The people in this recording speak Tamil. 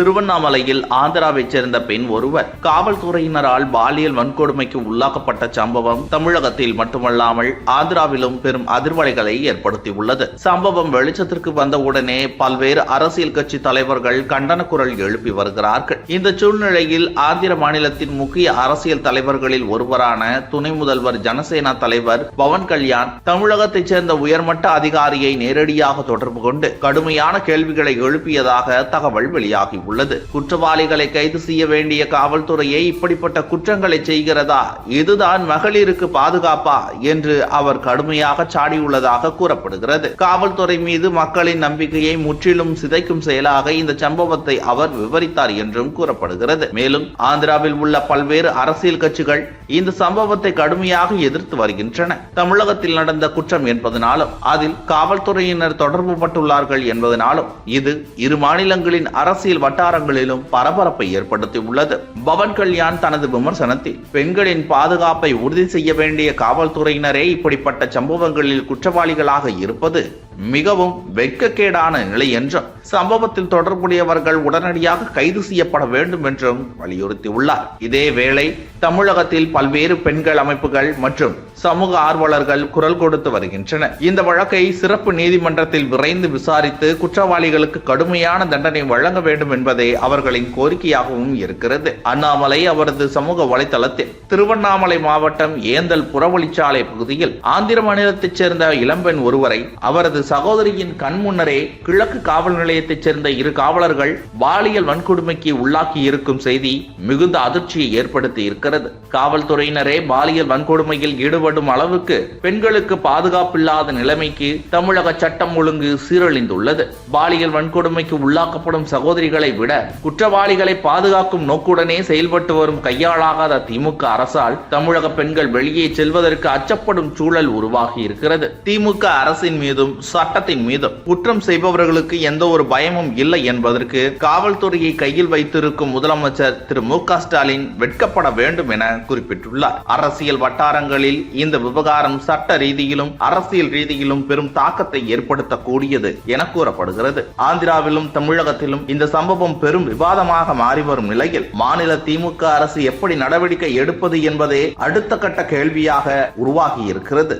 திருவண்ணாமலையில் ஆந்திராவைச் சேர்ந்த பெண் ஒருவர். காவல்துறையினரால் பாலியல் வன்கொடுமைக்கு உள்ளாக்கப்பட்ட சம்பவம் தமிழகத்தில் மட்டுமல்லாமல் ஆந்திராவிலும் பெரும் அதிர்வலைகளை ஏற்படுத்தியுள்ளது. சம்பவம் வெளிச்சத்திற்கு வந்தவுடனே பல்வேறு அரசியல் கட்சி தலைவர்கள் கண்டன குரல் எழுப்பி வருகிறார்கள். இந்த சூழ்நிலையில் ஆந்திர மாநிலத்தின் முக்கிய அரசியல் தலைவர்களில் ஒருவரான துணை முதல்வர் ஜனசேனா தலைவர் பவன் கல்யாண் தமிழகத்தைச் சேர்ந்த உயர்மட்ட அதிகாரியை நேரடியாக தொடர்பு கொண்டு கடுமையான கேள்விகளை எழுப்பியதாக தகவல் உள்ளது. குற்றவாளிகளை கைது செய்ய வேண்டிய காவல்துறையை இப்படிப்பட்ட குற்றங்களை செய்கிறதா? இதுதான் மகளிருக்கு பாதுகாப்பா? என்று அவர் கடுமையாக சாடியுள்ளதாக கூறப்படுகிறது. காவல்துறை மீது மக்களின் நம்பிக்கையை முற்றிலும் சிதைக்கும் செயலாக இந்த சம்பவத்தை அவர் விவரித்தார் என்றும் கூறப்படுகிறது. மேலும் ஆந்திராவில் உள்ள பல்வேறு அரசியல் கட்சிகள் இந்த சம்பவத்தை கடுமையாக எதிர்த்து வருகின்றன. தமிழகத்தில் நடந்த குற்றம் என்பதனாலும் அதில் காவல்துறையினர் தொடர்பு பட்டுள்ளார்கள் என்பதனாலும் இது இரு மாநிலங்களின் அரசியல் வட்டாரங்களிலும் பரபரப்பை ஏற்படுத்தியுள்ளது. பவன் கல்யாண் தனது விமர்சனத்தில் பெண்களின் பாதுகாப்பை உறுதி செய்ய வேண்டிய காவல்துறையினரே இப்படிப்பட்ட சம்பவங்களில் குற்றவாளிகளாக இருப்பது மிகவும் வெட்கக்கேடான நிலை என்றும் சம்பவத்தில் தொடர்புடையவர்கள் உடனடியாக கைது செய்யப்பட வேண்டும் என்றும் வலியுறுத்தியுள்ளார். இதேவேளை தமிழகத்தில் பல்வேறு பெண்கள் அமைப்புகள் மற்றும் சமூக ஆர்வலர்கள் குரல் கொடுத்து வருகின்றனர். இந்த வழக்கை சிறப்பு நீதிமன்றத்தில் விரைந்து விசாரித்து குற்றவாளிகளுக்கு கடுமையான தண்டனை வழங்க வேண்டும் என்பதே அவர்களின் கோரிக்கையாகவும் இருக்கிறது. அண்ணாமலை அவரது சமூக வலைதளத்தில் திருவண்ணாமலை மாவட்டம் ஏந்தல் புறவழிச்சாலை பகுதியில் ஆந்திர மாநிலத்தைச் சேர்ந்த இளம்பெண் ஒருவரை அவரது சகோதரியின் கண் முன்னரே கிழக்கு காவல் நிலையத்தைச் சேர்ந்த இரு காவலர்கள் பாலியல் வன்கொடுமைக்கு உள்ளாக்கி இருக்கும் செய்தி மிகுந்த அதிர்ச்சியை ஏற்படுத்தி இருக்கிறது. காவல்துறையினரே பாலியல் வன்கொடுமையில் ஈடுபடும் அளவுக்கு பெண்களுக்கு பாதுகாப்பில்லாத நிலைமைக்கு தமிழக சட்டம் ஒழுங்கு சீரழிந்துள்ளது. பாலியல் வன்கொடுமைக்கு உள்ளாக்கப்படும் சகோதரிகளை விட குற்றவாளிகளை பாதுகாக்கும் நோக்குடனே செயல்பட்டு வரும் கையாளாகாத திமுக அரசால் தமிழக பெண்கள் வெளியே செல்வதற்கு அச்சப்படும் சூழல் உருவாகி இருக்கிறது. திமுக அரசின் மீதும் சட்டத்தின் மீது குற்றம் செய்பவர்களுக்கு எந்த ஒரு பயமும் இல்லை என்பதற்கு காவல்துறையை கையில் வைத்திருக்கும் முதலமைச்சர் திரு மு க ஸ்டாலின் வெட்கப்பட வேண்டும் என குறிப்பிட்டுள்ளார். அரசியல் வட்டாரங்களில் இந்த விவகாரம் சட்ட ரீதியிலும் அரசியல் ரீதியிலும் பெரும் தாக்கத்தை ஏற்படுத்தக்கூடியது என கூறப்படுகிறது. ஆந்திராவிலும் தமிழகத்திலும் இந்த சம்பவம் பெரும் விவாதமாக மாறி வரும் நிலையில் மாநில திமுக அரசு எப்படி நடவடிக்கை எடுப்பது என்பதே அடுத்த கட்ட கேள்வியாக உருவாகி இருக்கிறது